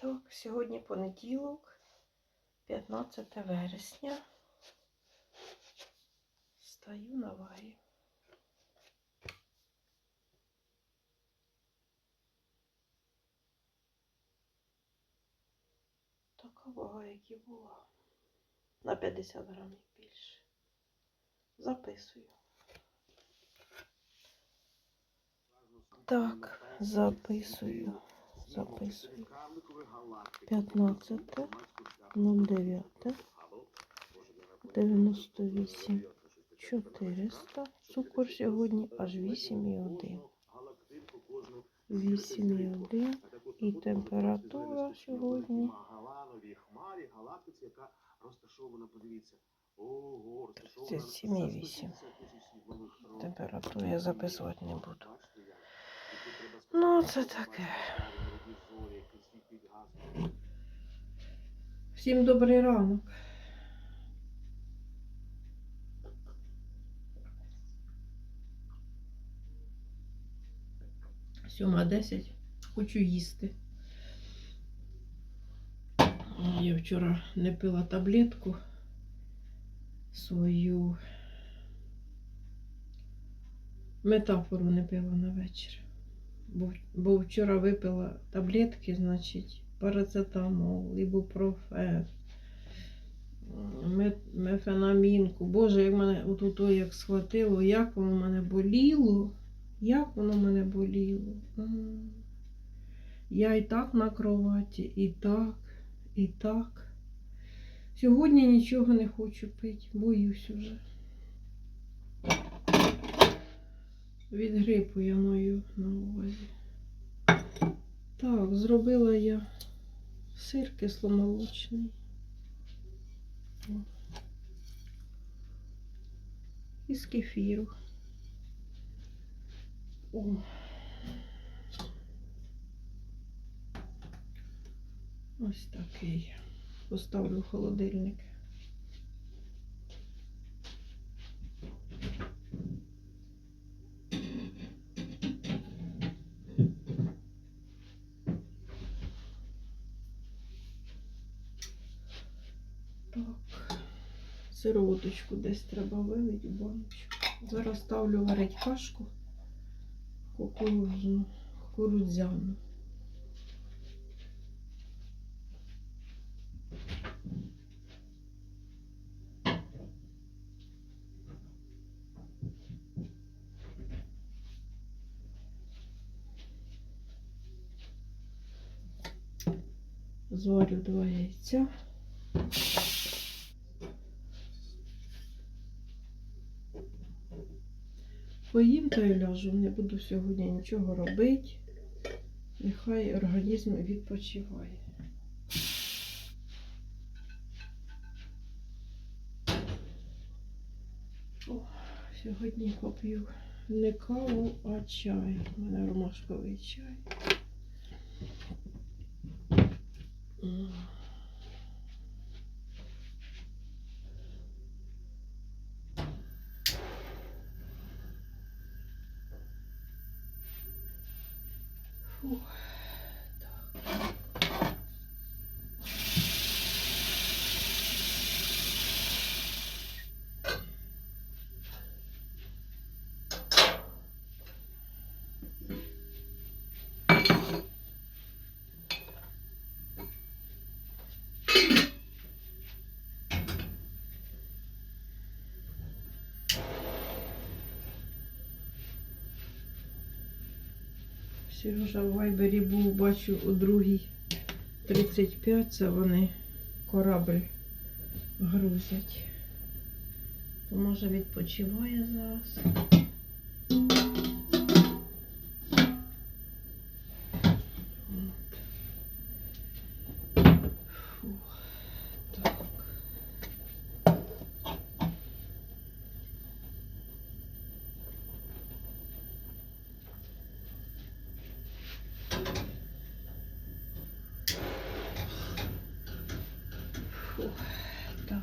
Так, сьогодні понеділок, 15 вересня. Стаю на вагі. Така вага, як і була. На 50 грамів більше. Записую. Так, записую. Записую. 15, 09, 98, 400. Цукор сьогодні аж 8,1. 8,1. І температура сьогодні Магалановій хмарі, галактиці, яка розташована, подивіться. Ого, розташована 37,8. 150 тисяч світлових років. температуру я записувати не буду. Ну, це таке. Всім добрий ранок. Сьома десять. Хочу їсти. Я вчора не пила таблетку свою. Метафору не пила на вечір. Бо, вчора випила таблетки, значить, парацетамол, ібупрофен, ме- мефенамінку. Боже, як мене отут як схватило, як воно мене боліло, як воно мене боліло. Я і так на кроваті, і так, і так. Сьогодні нічого не хочу пити, боюсь уже. Від грипу я маю на увазі. Так, зробила я сир кисломолочний. Із кефіру. О. Ось такий. Поставлю в холодильник. Так. Сироваточку десь треба вилити в баночку. Зараз ставлю варить кашку кукурузну, кукурудзяну. Зварю два яйця. Поїм та й ляжу. Не буду сьогодні нічого робити. Нехай організм відпочиває. О, сьогодні поп'ю не каву, а чай. У мене ромашковий чай. Сережа в Вайбері був, бачу, у другій 35, це вони корабль грузять. Може відпочиває зараз. Фу, так.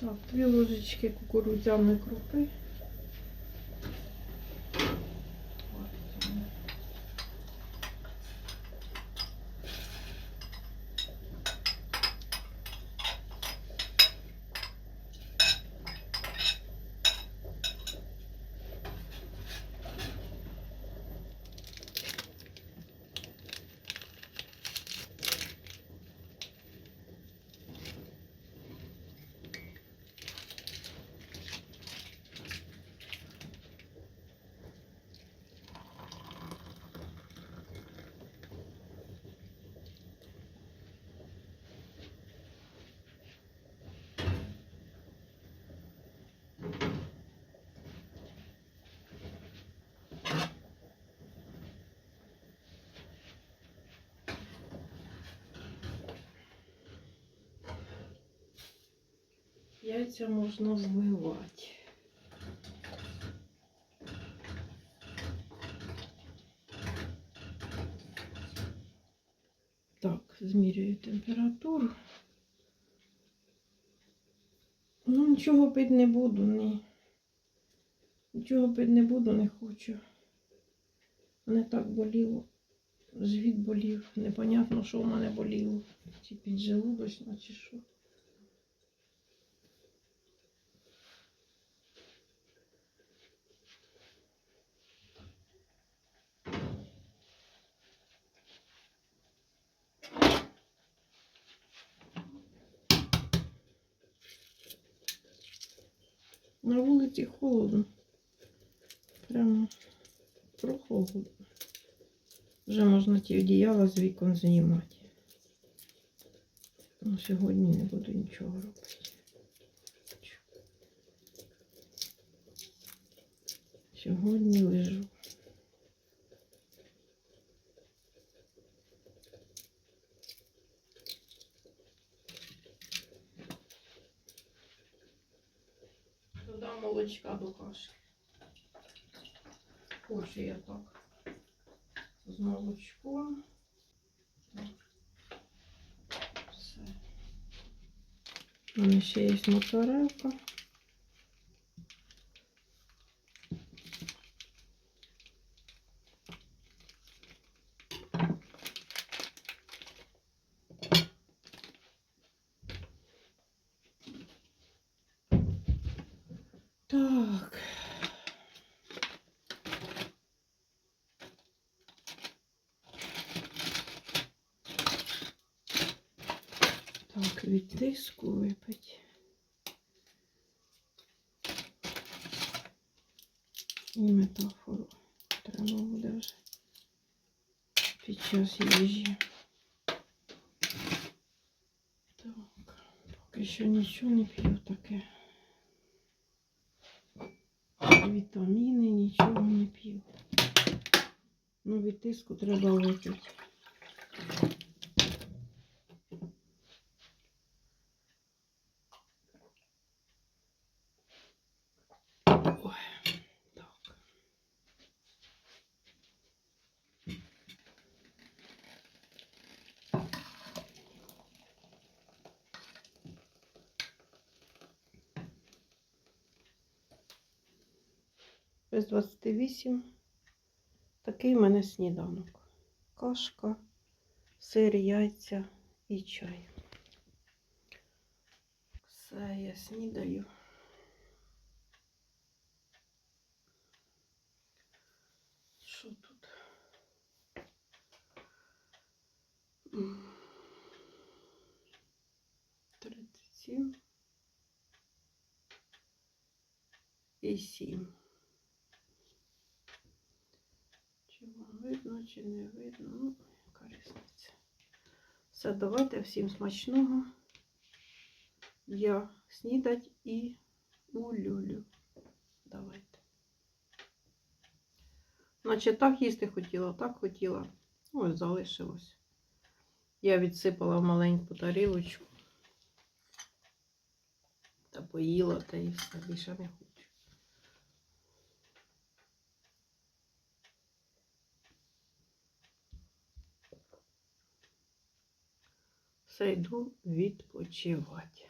Так, дві ложечки кукурудзяної крупи. Яйця можна вмивати. Так, змірюю температуру. Ну, нічого пити не буду, ні. Нічого пити не буду, не хочу. Мене так боліло. Живіт болів. Непонятно, що в мене боліло. Чи піджелудочно, чи що. На вулиці холодно. Прямо прохолодно. Вже можна ті одіяла з вікон знімати. Ну, сьогодні не буду нічого робити. Сьогодні лежу. Додам молочка до каші. Хочу я так. З молочком. Все. У мене ще є моцарелка. Так. Так, від тиску випить. І метафору треба буде вже під час їжі. Так, поки що нічого не п'ю таке. Вітаміни, нічого не п'ю. Ну, від тиску треба випити. Без 28. Такий в мене сніданок. Кашка, сир, яйця і чай. Все, я снідаю. Що тут? М. 37 і 7. Чи вам чи не видно? Ну, яка різниця. Все, давайте всім смачного. Я снідать і улюлю. Давайте. Наче так їсти хотіла, так хотіла. Ось залишилось. Я відсипала в маленьку тарілочку. Та поїла, та і все, більше не хочу. Все йду відпочивати.